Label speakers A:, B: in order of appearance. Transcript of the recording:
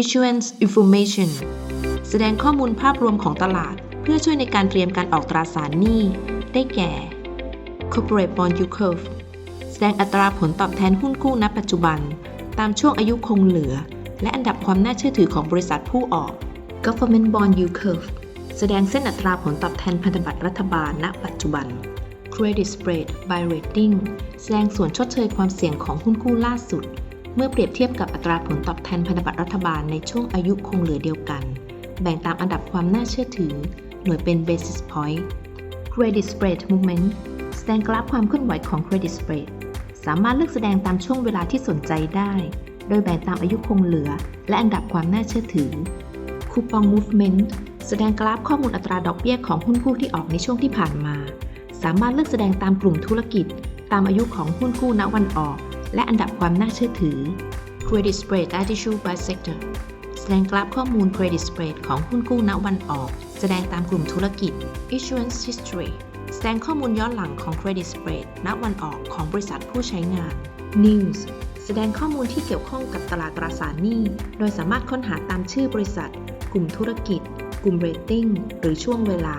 A: Issuance Information แสดงข้อมูลภาพรวมของตลาด เพื่อช่วยในการเตรียมการออกตราสารหนี้ ได้แก่ Corporate Bond Yield Curve แสดงอัตราผลตอบแทนหุ้นกู้ณปัจจุบัน ตามช่วงอายุคงเหลือ และอันดับความน่าเชื่อถือของบริษัทผู้ออก Government Bond Yield Curve แสดงเส้นอัตราผลตอบแทนพันธบัตรรัฐบาลณ ปัจจุบัน Credit Spread by Rating แสดงส่วนชดเชยความเสี่ยงของหุ้นกู้ล่าสุด เมื่อเปรียบเทียบกับอัตราผลตอบแทนพันธบัตรรัฐบาลในช่วงอายุคงเหลือเดียวกัน แบ่งตามอันดับความน่าเชื่อถือ หน่วยเป็น basis point Credit Spread Movement แสดงกราฟความเคลื่อนไหวของ Credit Spread สามารถเลือกแสดงตามช่วงเวลาที่สนใจได้ โดยแบ่งตามอายุคงเหลือ และอันดับความน่าเชื่อถือ Coupon Movement แสดงกราฟข้อมูลอัตราดอกเบี้ยของหุ้นกู้ที่ออกในช่วงที่ผ่านมา สามารถเลือกแสดงตามกลุ่มธุรกิจ ตามอายุของหุ้นกู้ณวันออก และอันดับความน่าเชื่อถือ Credit Spread Attitude by Sector แสดงกราฟข้อมูล Credit Spread ของหุ้นกู้ณวันออก แสดงตามกลุ่มธุรกิจ Issuance History แสดงข้อมูลย้อนหลังของ Credit Spread ณวันออกของบริษัทผู้ใช้งาน News แสดงข้อมูลที่เกี่ยวข้องกับตลาดตราสารหนี้ โดยสามารถค้นหาตามชื่อบริษัท กลุ่มธุรกิจ กลุ่มเรตติ้ง หรือช่วงเวลา